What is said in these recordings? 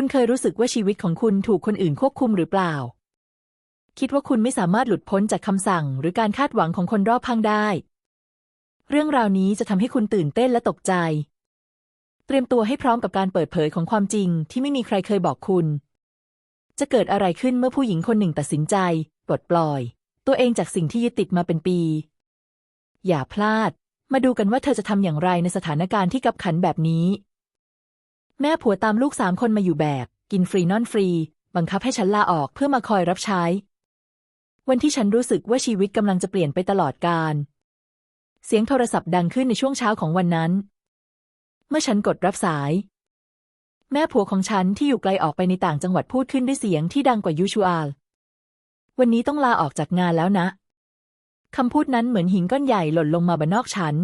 คุณเคยรู้สึกว่าชีวิตของคุณถูกคนอื่นควบคุมหรือเปล่า คิดว่าคุณไม่สามารถหลุดพ้นจากคำสั่ง หรือการคาดหวังของคนรอบข้างได้ เรื่องราวนี้จะทำให้คุณตื่นเต้นและตกใจ เตรียมตัวให้พร้อมกับการเปิดเผยของความจริงที่ไม่มีใครเคยบอกคุณ จะเกิดอะไรขึ้นเมื่อผู้หญิงคนหนึ่งตัดสินใจปลดปล่อย ตัวเองจากสิ่งที่ยึดติดมาเป็นปี อย่าพลาด มาดูกันว่าเธอจะทำอย่างไรในสถานการณ์ที่กับขันแบบนี้ แม่ผัวตามลูกสามคนมาอยู่แบบ กินฟรีนอนฟรี บังคับให้ฉันลาออกเพื่อมาคอยรับใช้ วันที่ฉันรู้สึกว่าชีวิตกำลังจะเปลี่ยนไปตลอดกาลเสียงโทรศัพท์ดังขึ้นในช่วงเช้าของวันนั้น เมื่อฉันกดรับสาย แม่ผัวของฉันที่อยู่ไกลออกไปในต่างจังหวัดพูดขึ้นด้วยเสียงที่ดังกว่ายูชูอาลวันนี้ต้องลาออกจากงานแล้วนะคำพูดนั้นเหมือนหินก้อนใหญ่หล่นลงมาบนนอกฉัน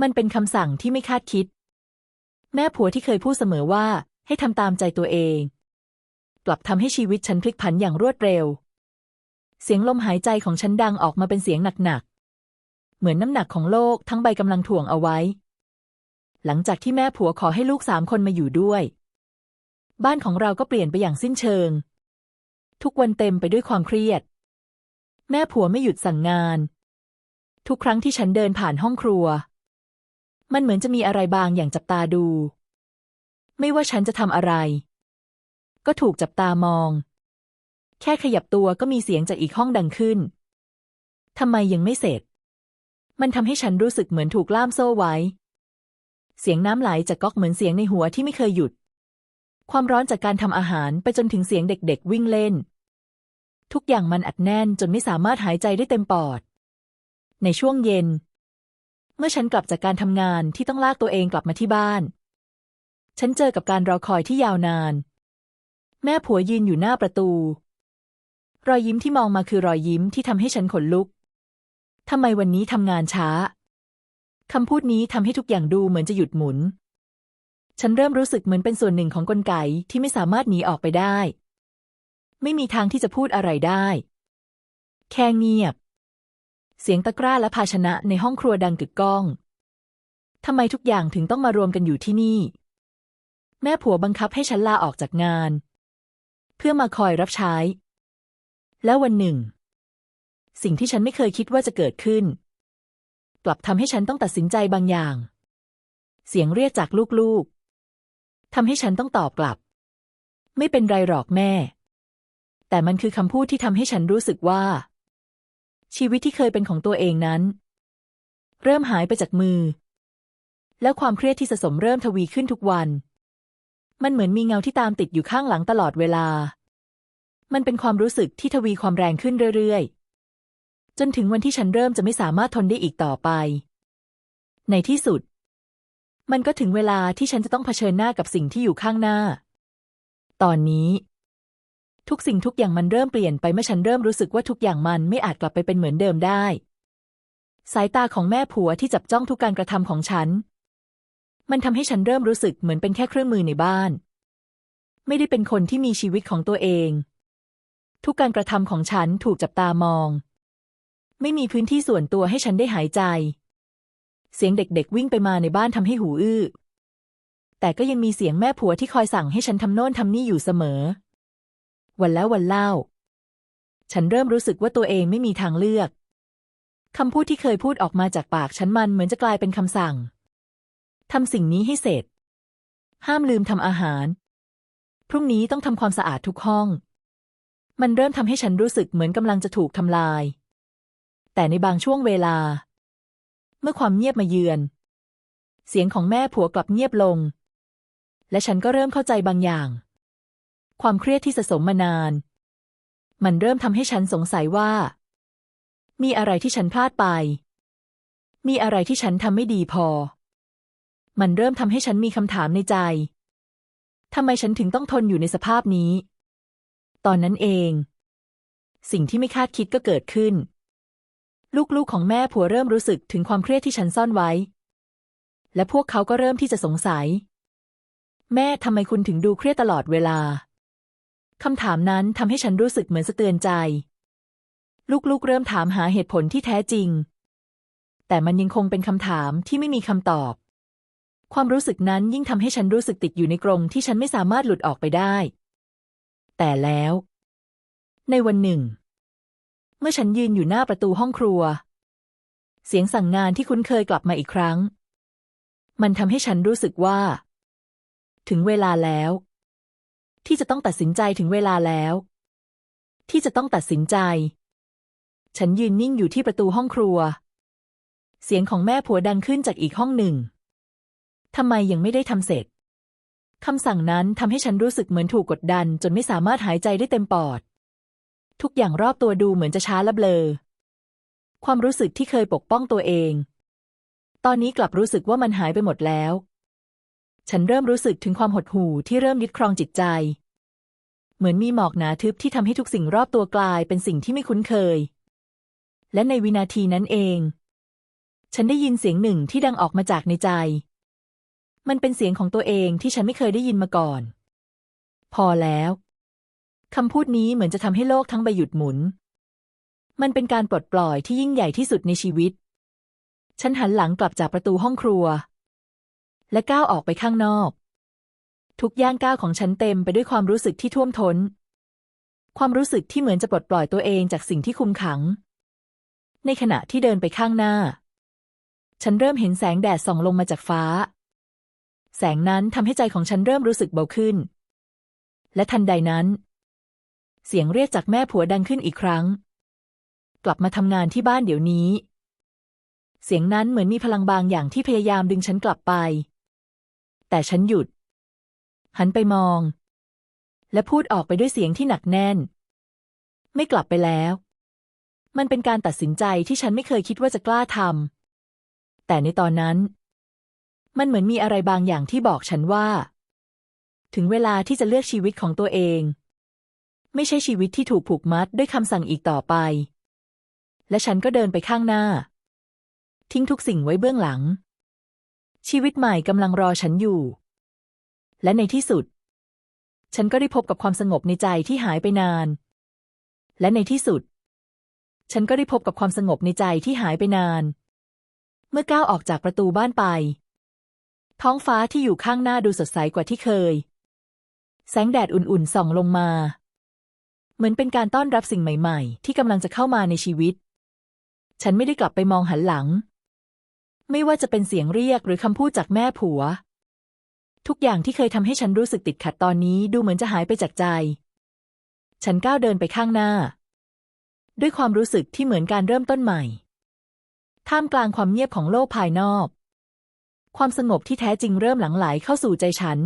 มันเป็นคำสั่งที่ไม่คาดคิด แม่ผัวที่เคยพูดเสมอว่าให้ทำตามใจตัวเอง กลับทำให้ชีวิตฉันพลิกผันอย่างรวดเร็ว เสียงลมหายใจของฉันดังออกมาเป็นเสียงหนักๆ เหมือนน้ำหนักของโลกทั้งใบกำลังถ่วงเอาไว้ หลังจากที่แม่ผัวขอให้ลูกสามคนมาอยู่ด้วย บ้านของเราก็เปลี่ยนไปอย่างสิ้นเชิง ทุกวันเต็มไปด้วยความเครียด แม่ผัวไม่หยุดสั่งงาน ทุกครั้งที่ฉันเดินผ่านห้องครัว มันเหมือนจะมีอะไรบางอย่างจับตาดู ไม่ว่าฉันจะทำอะไร ก็ถูกจับตามอง แค่ขยับตัวก็มีเสียงจากอีกห้องดังขึ้นทำไมยังไม่เสร็จ มันทำให้ฉันรู้สึกเหมือนถูกล่ามโซ่ไว้ เสียงน้ำไหลจากก๊อกเหมือนเสียงในหัวที่ไม่เคยหยุด ความร้อนจากการทำอาหารไปจนถึงเสียงเด็กๆ วิ่งเล่น ทุกอย่างมันอัดแน่นจนไม่สามารถหายใจได้เต็มปอด ในช่วงเย็น เมื่อฉันกลับจากการทำงานที่ต้องลากตัวเองกลับมาที่บ้าน ฉันเจอกับการรอคอยที่ยาวนาน แม่ผัวยืนอยู่หน้าประตู รอยยิ้มที่มองมาคือรอยยิ้มที่ทำให้ฉันขนลุกทำไมวันนี้ทำงานช้าคำพูดนี้ทำให้ทุกอย่างดูเหมือนจะหยุดหมุน ฉันเริ่มรู้สึกเหมือนเป็นส่วนหนึ่งของกลไกที่ไม่สามารถหนีออกไปได้ ไม่มีทางที่จะพูดอะไรได้ แค่เงียบ เสียงตะกร้าและภาชนะในห้องครัวดังกึกก้อง ทำไมทุกอย่างถึงต้องมารวมกันอยู่ที่นี่ แม่ผัวบังคับให้ฉันลาออกจากงาน เพื่อมาคอยรับใช้ แล้ววันหนึ่ง สิ่งที่ฉันไม่เคยคิดว่าจะเกิดขึ้น กลับทำให้ฉันต้องตัดสินใจบางอย่าง เสียงเรียกจากลูกๆทำให้ฉันต้องตอบกลับ ไม่เป็นไรหรอกแม่ แต่มันคือคำพูดที่ทำให้ฉันรู้สึกว่า ชีวิตที่เคยเป็นของตัวเองนั้น เริ่มหายไปจากมือ แล้วความเครียดที่สะสมเริ่มทวีขึ้นทุกวัน มันเหมือนมีเงาที่ตามติดอยู่ข้างหลังตลอดเวลา มันเป็นความรู้สึกที่ทวีความแรงขึ้นเรื่อยๆ จนถึงวันที่ฉันเริ่มจะไม่สามารถทนได้อีกต่อไป ในที่สุด มันก็ถึงเวลาที่ฉันจะต้องเผชิญหน้ากับสิ่งที่อยู่ข้างหน้า ตอนนี้ ทุกสิ่งทุกอย่างมันเริ่มเปลี่ยนไปเมื่อฉันเริ่มรู้สึกว่าทุกอย่างมันไม่อาจกลับไปเป็นเหมือนเดิมได้ สายตาของแม่ผัวที่จับจ้องทุกการกระทำของฉัน มันทำให้ฉันเริ่มรู้สึกเหมือนเป็นแค่เครื่องมือในบ้าน ไม่ได้เป็นคนที่มีชีวิตของตัวเอง ทุกการกระทำของฉันถูกจับตามอง ไม่มีพื้นที่ส่วนตัวให้ฉันได้หายใจ เสียงเด็กๆวิ่งไปมาในบ้านทำให้หูอื้อแต่ก็ยังมีเสียงแม่ผัวที่คอยสั่งให้ฉันทำโน่นทำนี่อยู่เสมอ วันแล้ววันเล่า ฉันเริ่มรู้สึกว่าตัวเองไม่มีทางเลือกคำพูดที่เคยพูดออกมาจากปากฉันมันเหมือนจะกลายเป็นคำสั่งทำสิ่งนี้ให้เสร็จ ห้ามลืมทำอาหาร พรุ่งนี้ต้องทำความสะอาดทุกห้อง มันเริ่มทำให้ฉันรู้สึกเหมือนกำลังจะถูกทำลาย แต่ในบางช่วงเวลา เมื่อความเงียบมาเยือน เสียงของแม่ผัวกลับเงียบลง และฉันก็เริ่มเข้าใจบางอย่าง ความเครียดที่สะสมมานาน มันเริ่มทำให้ฉันสงสัยว่า มีอะไรที่ฉันพลาดไป มีอะไรที่ฉันทำไม่ดีพอ มันเริ่มทำให้ฉันมีคำถามในใจทำไมฉันถึงต้องทนอยู่ในสภาพนี้ ตอนนั้นเอง สิ่งที่ไม่คาดคิดก็เกิดขึ้น ลูกๆของแม่ผัวเริ่มรู้สึกถึงความเครียดที่ฉันซ่อนไว้ และพวกเขาก็เริ่มที่จะสงสัย แม่ทำไมคุณถึงดูเครียดตลอดเวลา คำถามนั้นทำให้ฉันรู้สึกเหมือนสะเตือนใจ ลูกๆ เริ่มถามหาเหตุผลที่แท้จริง แต่มันยังคงเป็นคำถามที่ไม่มีคำตอบ ความรู้สึกนั้นยิ่งทำให้ฉันรู้สึกติดอยู่ในกรงที่ฉันไม่สามารถหลุดออกไปได้ แต่แล้ว ในวันหนึ่ง เมื่อฉันยืนอยู่หน้าประตูห้องครัว เสียงสั่งงานที่คุ้นเคยกลับมาอีกครั้ง มันทำให้ฉันรู้สึกว่า ถึงเวลาแล้ว ที่จะต้องตัดสินใจถึงเวลาแล้ว ที่จะต้องตัดสินใจ ฉันยืนนิ่งอยู่ที่ประตูห้องครัว เสียงของแม่ผัวดังขึ้นจากอีกห้องหนึ่งทำไมยังไม่ได้ทำเสร็จคำสั่งนั้นทำให้ฉันรู้สึกเหมือนถูกกดดัน จนไม่สามารถหายใจได้เต็มปอด ทุกอย่างรอบตัวดูเหมือนจะช้าและเบลอ ความรู้สึกที่เคยปกป้องตัวเอง ตอนนี้กลับรู้สึกว่ามันหายไปหมดแล้ว ฉันเริ่มรู้สึกถึงความหดหู่ที่เริ่มยึดครองจิตใจ เหมือนมีหมอกหนาทึบที่ทำให้ทุกสิ่งรอบตัวกลายเป็นสิ่งที่ไม่คุ้นเคย และในวินาทีนั้นเอง ฉันได้ยินเสียงหนึ่งที่ดังออกมาจากในใจ มันเป็นเสียงของตัวเองที่ฉันไม่เคยได้ยินมาก่อน พอแล้วคำพูดนี้เหมือนจะทำให้โลกทั้งใบหยุดหมุน มันเป็นการปลดปล่อยที่ยิ่งใหญ่ที่สุดในชีวิต ฉันหันหลังกลับจากประตูห้องครัว และก้าวออกไปข้างนอก ทุกย่างก้าวของฉันเต็มไปด้วยความรู้สึกที่ท่วมท้น ความรู้สึกที่เหมือนจะปลดปล่อยตัวเองจากสิ่งที่คุมขัง ในขณะที่เดินไปข้างหน้า ฉันเริ่มเห็นแสงแดดส่องลงมาจากฟ้า แสงนั้นทำให้ใจของฉันเริ่มรู้สึกเบาขึ้น และทันใดนั้น เสียงเรียกจากแม่ผัวดังขึ้นอีกครั้ง กลับมาทำงานที่บ้านเดี๋ยวนี้เสียงนั้นเหมือนมีพลังบางอย่างที่พยายามดึงฉันกลับไป แต่ฉันหยุด หันไปมอง และพูดออกไปด้วยเสียงที่หนักแน่น ไม่กลับไปแล้ว มันเป็นการตัดสินใจที่ฉันไม่เคยคิดว่าจะกล้าทำแต่ในตอนนั้น มันเหมือนมีอะไรบางอย่างที่บอกฉันว่า ถึงเวลาที่จะเลือกชีวิตของตัวเอง ไม่ใช่ชีวิตที่ถูกผูกมัดด้วยคำสั่งอีกต่อไป และฉันก็เดินไปข้างหน้า ทิ้งทุกสิ่งไว้เบื้องหลัง ชีวิตใหม่กำลังรอฉันอยู่ และในที่สุด ฉันก็ได้พบกับความสงบในใจที่หายไปนาน และในที่สุด ฉันก็ได้พบกับความสงบในใจที่หายไปนาน เมื่อก้าวออกจากประตูบ้านไป ท้องฟ้าที่อยู่ข้างหน้าดูสดใสกว่าที่เคย แสงแดดอุ่นๆส่องลงมา เหมือนเป็นการต้อนรับสิ่งใหม่ ๆ ที่กำลังจะเข้ามาในชีวิต ฉันไม่ได้กลับไปมองหันหลัง ไม่ว่าจะเป็นเสียงเรียกหรือคำพูดจากแม่ผัว ทุกอย่างที่เคยทำให้ฉันรู้สึกติดขัดตอนนี้ดูเหมือนจะหายไปจากใจ ฉันก้าวเดินไปข้างหน้า ด้วยความรู้สึกที่เหมือนการเริ่มต้นใหม่ ท่ามกลางความเงียบของโลกภายนอก ความสงบที่แท้จริงเริ่มหลั่งไหลเข้าสู่ใจฉัน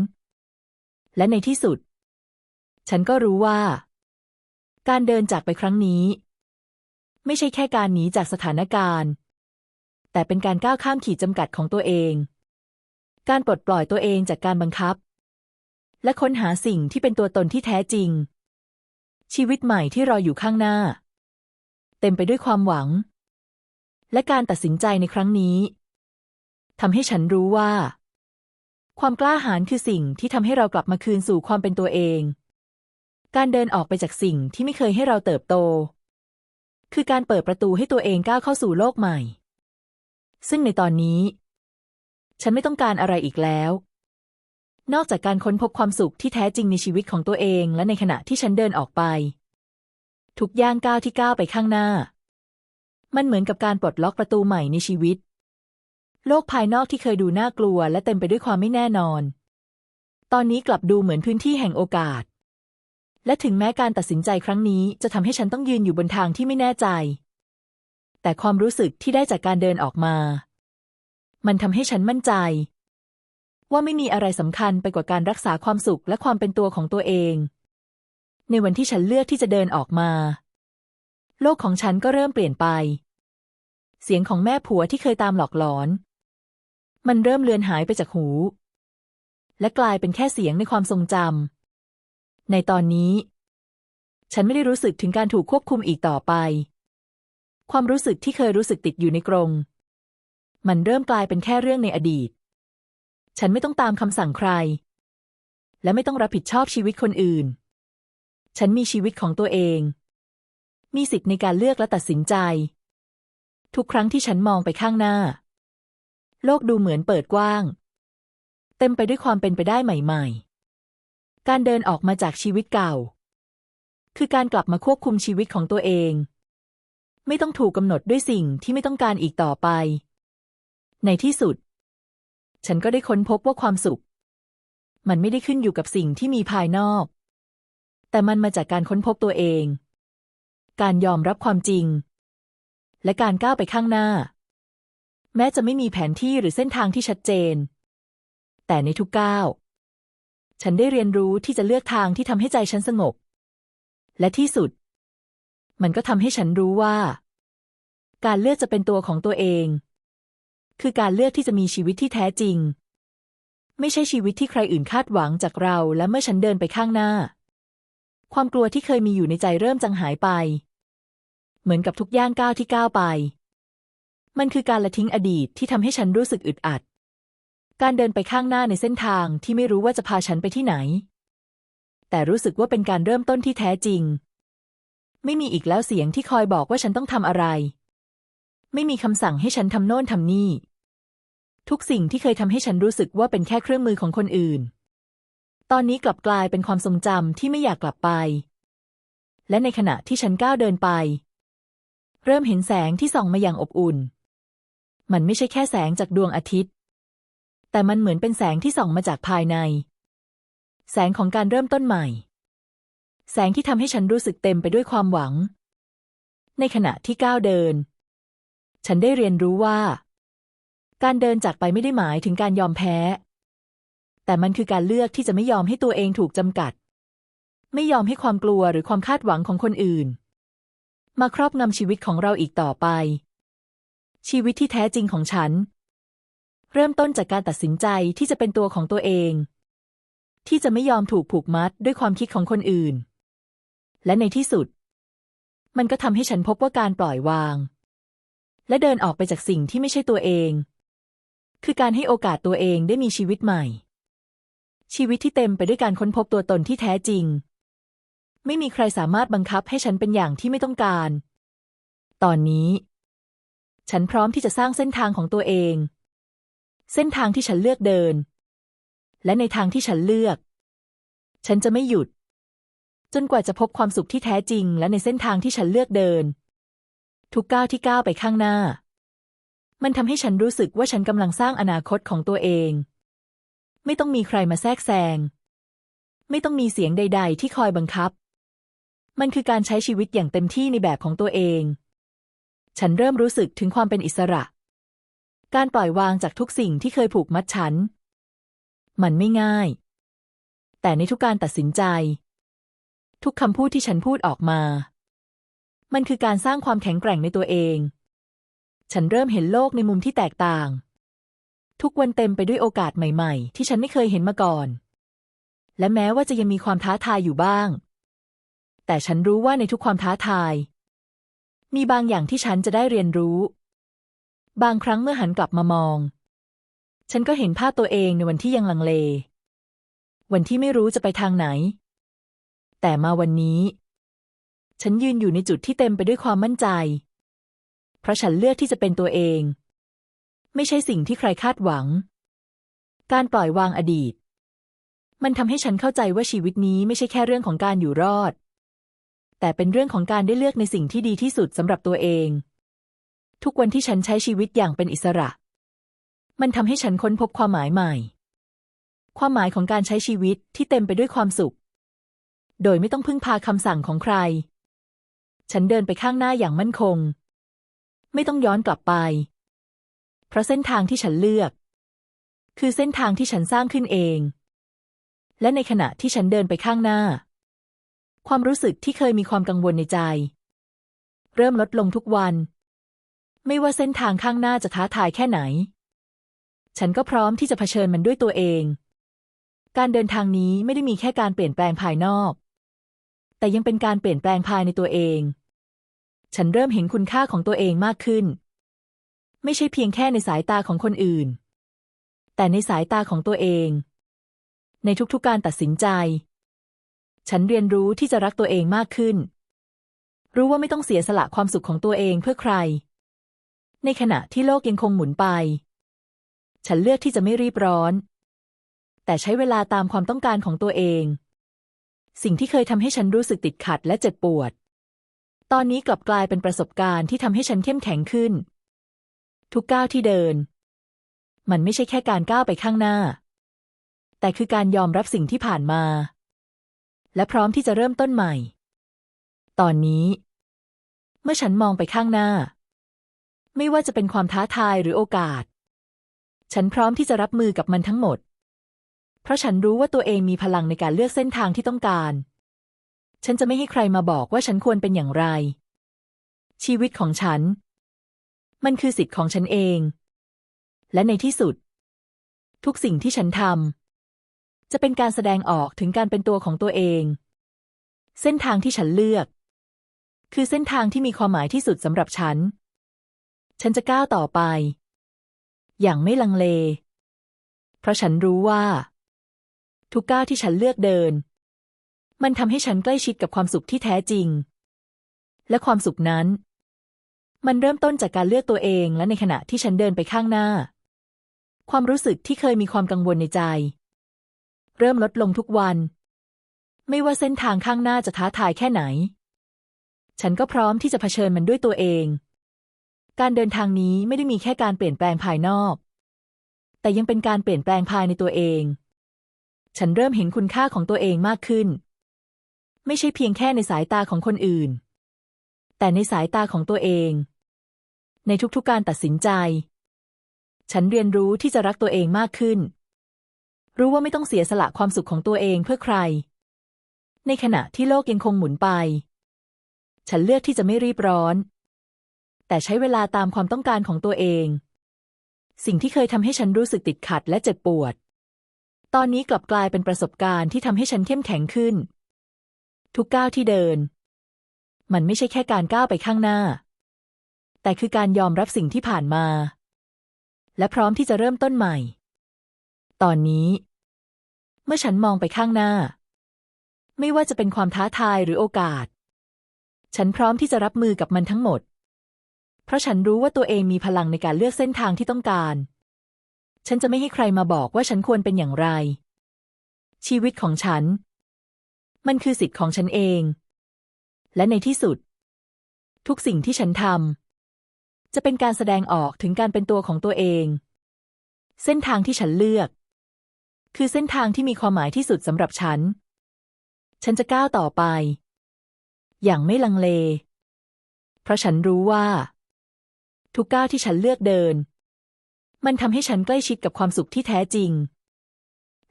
และในที่สุด ฉันก็รู้ว่า การเดินจากไปครั้งนี้ ไม่ใช่แค่การหนีจากสถานการณ์ แต่เป็นการก้าวข้ามขีดจำกัดของตัวเอง การปลดปล่อยตัวเองจากการบังคับ และค้นหาสิ่งที่เป็นตัวตนที่แท้จริง ชีวิตใหม่ที่รออยู่ข้างหน้า เต็มไปด้วยความหวัง และการตัดสินใจในครั้งนี้ทำให้ฉันรู้ว่า ความกล้าหาญคือสิ่งที่ทำให้เรากลับมาคืนสู่ความเป็นตัวเอง การเดินออกไปจากสิ่งที่ไม่เคยให้เราเติบโต คือการเปิดประตูให้ตัวเองก้าวเข้าสู่โลกใหม่ ซึ่งในตอนนี้ ฉันไม่ต้องการอะไรอีกแล้ว นอกจากการค้นพบความสุขที่แท้จริงในชีวิตของตัวเอง และในขณะที่ฉันเดินออกไป ทุกย่างก้าวที่ก้าวไปข้างหน้า มันเหมือนกับการปลดล็อกประตูใหม่ในชีวิต โลกภายนอกที่เคยดูน่ากลัว และเต็มไปด้วยความไม่แน่นอน ตอนนี้กลับดูเหมือนพื้นที่แห่งโอกาสและถึงแม้การตัดสินใจครั้งนี้จะทำให้ฉันต้องยืนอยู่บนทางที่ไม่แน่ใจ แต่ความรู้สึกที่ได้จากการเดินออกมา มันทำให้ฉันมั่นใจ ว่าไม่มีอะไรสำคัญไปกว่าการรักษาความสุขและความเป็นตัวของตัวเอง ในวันที่ฉันเลือกที่จะเดินออกมา โลกของฉันก็เริ่มเปลี่ยนไป เสียงของแม่ผัวที่เคยตามหลอกหลอน มันเริ่มเลือนหายไปจากหู และกลายเป็นแค่เสียงในความทรงจำในตอนนี้ ฉันไม่ได้รู้สึกถึงการถูกควบคุมอีกต่อไป ความรู้สึกที่เคยรู้สึกติดอยู่ในกรง มันเริ่มกลายเป็นแค่เรื่องในอดีต ฉันไม่ต้องตามคำสั่งใคร และไม่ต้องรับผิดชอบชีวิตคนอื่น ฉันมีชีวิตของตัวเอง มีสิทธิ์ในการเลือกและตัดสินใจ ทุกครั้งที่ฉันมองไปข้างหน้า โลกดูเหมือนเปิดกว้าง เต็มไปด้วยความเป็นไปได้ใหม่ ๆ การเดินออกมาจากชีวิตเก่า คือการกลับมาควบคุมชีวิตของตัวเอง ไม่ต้องถูกกำหนดด้วยสิ่งที่ไม่ต้องการอีกต่อไป ในที่สุด ฉันก็ได้ค้นพบว่าความสุข มันไม่ได้ขึ้นอยู่กับสิ่งที่มีภายนอก แต่มันมาจากการค้นพบตัวเอง การยอมรับความจริง และการก้าวไปข้างหน้า แม้จะไม่มีแผนที่หรือเส้นทางที่ชัดเจน แต่ในทุกก้าวฉันได้เรียนรู้ที่จะเลือกทางที่ทำให้ใจฉันสงบ และที่สุด มันก็ทำให้ฉันรู้ว่า การเลือกจะเป็นตัวของตัวเอง คือการเลือกที่จะมีชีวิตที่แท้จริง ไม่ใช่ชีวิตที่ใครอื่นคาดหวังจากเรา และเมื่อฉันเดินไปข้างหน้า ความกลัวที่เคยมีอยู่ในใจเริ่มจางหายไป เหมือนกับทุกย่างก้าวที่ก้าวไป มันคือการละทิ้งอดีตที่ทำให้ฉันรู้สึกอึดอัด การเดินไปข้างหน้าในเส้นทางที่ไม่รู้ว่าจะพาฉันไปที่ไหน แต่รู้สึกว่าเป็นการเริ่มต้นที่แท้จริง ไม่มีอีกแล้วเสียงที่คอยบอกว่าฉันต้องทำอะไร ไม่มีคำสั่งให้ฉันทำโน่นทำนี่ ทุกสิ่งที่เคยทำให้ฉันรู้สึกว่าเป็นแค่เครื่องมือของคนอื่น ตอนนี้กลับกลายเป็นความทรงจำที่ไม่อยากกลับไป และในขณะที่ฉันก้าวเดินไป เริ่มเห็นแสงที่ส่องมาอย่างอบอุ่น มันไม่ใช่แค่แสงจากดวงอาทิตย์ แต่มันเหมือนเป็นแสงที่ส่องมาจากภายใน แสงของการเริ่มต้นใหม่ แสงที่ทำให้ฉันรู้สึกเต็มไปด้วยความหวัง ในขณะที่ก้าวเดิน ฉันได้เรียนรู้ว่า การเดินจากไปไม่ได้หมายถึงการยอมแพ้ แต่มันคือการเลือกที่จะไม่ยอมให้ตัวเองถูกจำกัด ไม่ยอมให้ความกลัวหรือความคาดหวังของคนอื่น มาครอบงำชีวิตของเราอีกต่อไป ชีวิตที่แท้จริงของฉัน เริ่มต้นจากการตัดสินใจที่จะเป็นตัวของตัวเอง ที่จะไม่ยอมถูกผูกมัดด้วยความคิดของคนอื่น และในที่สุด มันก็ทำให้ฉันพบว่าการปล่อยวาง และเดินออกไปจากสิ่งที่ไม่ใช่ตัวเอง คือการให้โอกาสตัวเองได้มีชีวิตใหม่ ชีวิตที่เต็มไปด้วยการค้นพบตัวตนที่แท้จริง ไม่มีใครสามารถบังคับให้ฉันเป็นอย่างที่ไม่ต้องการ ตอนนี้ ฉันพร้อมที่จะสร้างเส้นทางของตัวเอง เส้นทางที่ฉันเลือกเดิน และในทางที่ฉันเลือก ฉันจะไม่หยุด จนกว่าจะพบความสุขที่แท้จริง และในเส้นทางที่ฉันเลือกเดิน ทุกก้าวที่ก้าวไปข้างหน้า มันทำให้ฉันรู้สึกว่าฉันกำลังสร้างอนาคตของตัวเอง ไม่ต้องมีใครมาแทรกแซง ไม่ต้องมีเสียงใด ๆ ที่คอยบังคับ มันคือการใช้ชีวิตอย่างเต็มที่ในแบบของตัวเอง ฉันเริ่มรู้สึกถึงความเป็นอิสระ การปล่อยวางจากทุกสิ่งที่เคยผูกมัดฉัน มันไม่ง่าย แต่ในทุกการตัดสินใจ ทุกคำพูดที่ฉันพูดออกมา มันคือการสร้างความแข็งแกร่งในตัวเอง ฉันเริ่มเห็นโลกในมุมที่แตกต่าง ทุกวันเต็มไปด้วยโอกาสใหม่ๆ ที่ฉันไม่เคยเห็นมาก่อน และแม้ว่าจะยังมีความท้าทายอยู่บ้าง แต่ฉันรู้ว่าในทุกความท้าทาย มีบางอย่างที่ฉันจะได้เรียนรู้ บางครั้งเมื่อหันกลับมามอง ฉันก็เห็นภาพตัวเองในวันที่ยังลังเล วันที่ไม่รู้จะไปทางไหน แต่มาวันนี้ ฉันยืนอยู่ในจุดที่เต็มไปด้วยความมั่นใจ เพราะฉันเลือกที่จะเป็นตัวเอง ไม่ใช่สิ่งที่ใครคาดหวัง การปล่อยวางอดีต มันทำให้ฉันเข้าใจว่าชีวิตนี้ไม่ใช่แค่เรื่องของการอยู่รอด แต่เป็นเรื่องของการได้เลือกในสิ่งที่ดีที่สุดสำหรับตัวเอง ทุกวันที่ฉันใช้ชีวิตอย่างเป็นอิสระ มันทำให้ฉันค้นพบความหมายใหม่ ความหมายของการใช้ชีวิตที่เต็มไปด้วยความสุข โดยไม่ต้องพึ่งพาคำสั่งของใคร ฉันเดินไปข้างหน้าอย่างมั่นคง ไม่ต้องย้อนกลับไป เพราะเส้นทางที่ฉันเลือก คือเส้นทางที่ฉันสร้างขึ้นเอง และในขณะที่ฉันเดินไปข้างหน้า ความรู้สึกที่เคยมีความกังวลในใจ เริ่มลดลงทุกวัน ไม่ว่าเส้นทางข้างหน้าจะท้าทายแค่ไหน ฉันก็พร้อมที่จะเผชิญมันด้วยตัวเองการเดินทางนี้ไม่ได้มีแค่การเปลี่ยนแปลงภายนอก แต่ยังเป็นการเปลี่ยนแปลงภายในตัวเอง ฉันเริ่มเห็นคุณค่าของตัวเองมากขึ้น ไม่ใช่เพียงแค่ในสายตาของคนอื่น แต่ในสายตาของตัวเอง ในทุกๆการตัดสินใจ ฉันเรียนรู้ที่จะรักตัวเองมากขึ้น รู้ว่าไม่ต้องเสียสละความสุขของตัวเองเพื่อใคร ในขณะที่โลกยังคงหมุนไป ฉันเลือกที่จะไม่รีบร้อน แต่ใช้เวลาตามความต้องการของตัวเอง สิ่งที่เคยทำให้ฉันรู้สึกติดขัดและเจ็บปวด ตอนนี้กลับกลายเป็นประสบการณ์ที่ทำให้ฉันเข้มแข็งขึ้น ทุกก้าวที่เดิน มันไม่ใช่แค่การก้าวไปข้างหน้า แต่คือการยอมรับสิ่งที่ผ่านมา และพร้อมที่จะเริ่มต้นใหม่ ตอนนี้ เมื่อฉันมองไปข้างหน้า ไม่ว่าจะเป็นความท้าทายหรือโอกาส ฉันพร้อมที่จะรับมือกับมันทั้งหมด เพราะฉันรู้ว่าตัวเองมีพลังในการเลือกเส้นทางที่ต้องการ ฉันจะไม่ให้ใครมาบอกว่าฉันควรเป็นอย่างไร ชีวิตของฉัน มันคือสิทธิ์ของฉันเอง และในที่สุด ทุกสิ่งที่ฉันทำจะเป็นการแสดงออกถึงการเป็นตัวของตัวเอง เส้นทางที่ฉันเลือก คือเส้นทางที่มีความหมายที่สุดสำหรับฉัน ฉันจะก้าวต่อไป อย่างไม่ลังเล เพราะฉันรู้ว่า ทุกก้าวที่ฉันเลือกเดิน มันทำให้ฉันใกล้ชิดกับความสุขที่แท้จริง และความสุขนั้น มันเริ่มต้นจากการเลือกตัวเองและในขณะที่ฉันเดินไปข้างหน้า ความรู้สึกที่เคยมีความกังวลในใจ เริ่มลดลงทุกวัน ไม่ว่าเส้นทางข้างหน้าจะท้าทายแค่ไหน ฉันก็พร้อมที่จะเผชิญมันด้วยตัวเอง การเดินทางนี้ไม่ได้มีแค่การเปลี่ยนแปลงภายนอก แต่ยังเป็นการเปลี่ยนแปลงภายในตัวเอง ฉันเริ่มเห็นคุณค่าของตัวเองมากขึ้น ไม่ใช่เพียงแค่ในสายตาของคนอื่น แต่ในสายตาของตัวเอง ในทุกๆการตัดสินใจ ฉันเรียนรู้ที่จะรักตัวเองมากขึ้น รู้ว่าไม่ต้องเสียสละความสุขของตัวเองเพื่อใคร ในขณะที่โลกยังคงหมุนไป ฉันเลือกที่จะไม่รีบร้อน แต่ใช้เวลาตามความต้องการของตัวเอง สิ่งที่เคยทำให้ฉันรู้สึกติดขัดและเจ็บปวด ตอนนี้กลับกลายเป็นประสบการณ์ที่ทำให้ฉันเข้มแข็งขึ้น ทุกก้าวที่เดิน มันไม่ใช่แค่การก้าวไปข้างหน้า แต่คือการยอมรับสิ่งที่ผ่านมา และพร้อมที่จะเริ่มต้นใหม่ ตอนนี้ เมื่อฉันมองไปข้างหน้า ไม่ว่าจะเป็นความท้าทายหรือโอกาส ฉันพร้อมที่จะรับมือกับมันทั้งหมด เพราะฉันรู้ว่าตัวเองมีพลังในการเลือกเส้นทางที่ต้องการ ฉันจะไม่ให้ใครมาบอกว่าฉันควรเป็นอย่างไร ชีวิตของฉัน มันคือสิทธิ์ของฉันเอง และในที่สุด ทุกสิ่งที่ฉันทำจะเป็นการแสดงออกถึงการเป็นตัวของตัวเอง เส้นทางที่ฉันเลือก คือเส้นทางที่มีความหมายที่สุดสำหรับฉัน ฉันจะก้าวต่อไป อย่างไม่ลังเล เพราะฉันรู้ว่า ทุกก้าวที่ฉันเลือกเดิน มันทำให้ฉันใกล้ชิดกับความสุขที่แท้จริง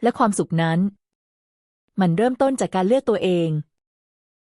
และความสุขนั้น มันเริ่มต้นจากการเลือกตัวเอง